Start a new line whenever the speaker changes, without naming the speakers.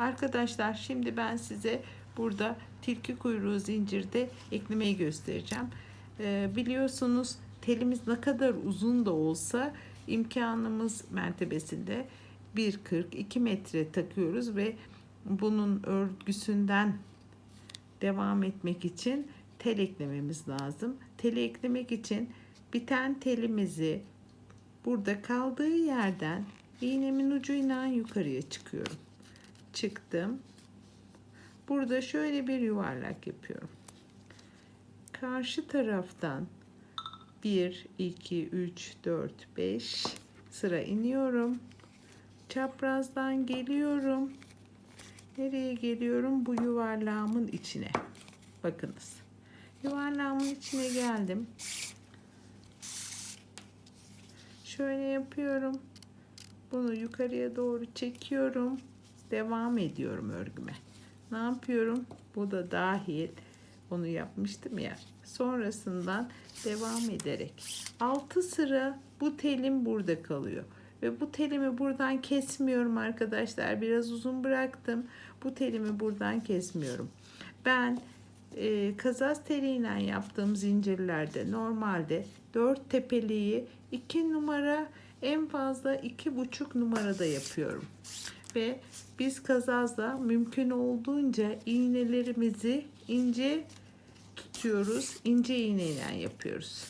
Arkadaşlar şimdi ben size burada tilki kuyruğu zincirde eklemeyi göstereceğim. Ee, biliyorsunuz telimiz ne kadar uzun da olsa imkanımız mertebesinde 1.40-2 metre takıyoruz ve bunun örgüsünden devam etmek için tel eklememiz lazım. Teli eklemek için biten telimizi burada kaldığı yerden iğnemin ucuyla yukarıya çıkıyorum. Çıktım. Burada şöyle bir yuvarlak yapıyorum. Karşı taraftan 1, 2, 3, 4, 5 sıra iniyorum. Çaprazdan geliyorum. Nereye geliyorum? Bu yuvarlağımın içine. Bakınız. Yuvarlağımın içine geldim. Şöyle yapıyorum. Bunu yukarıya doğru çekiyorum. Devam ediyorum örgüme. Ne yapıyorum? Bu da dahil. Onu yapmıştım ya. Sonrasından devam ederek 6 sıra bu telim burada kalıyor. Ve bu telimi buradan kesmiyorum arkadaşlar. Biraz uzun bıraktım. Bu telimi buradan kesmiyorum. Ben e, kazaz teliyle yaptığım zincirlerde normalde 4 tepeliği 2 numara en fazla iki buçuk numarada yapıyorum. Ve biz kazazda mümkün olduğunca iğnelerimizi ince tutuyoruz. ince iğneyle yapıyoruz.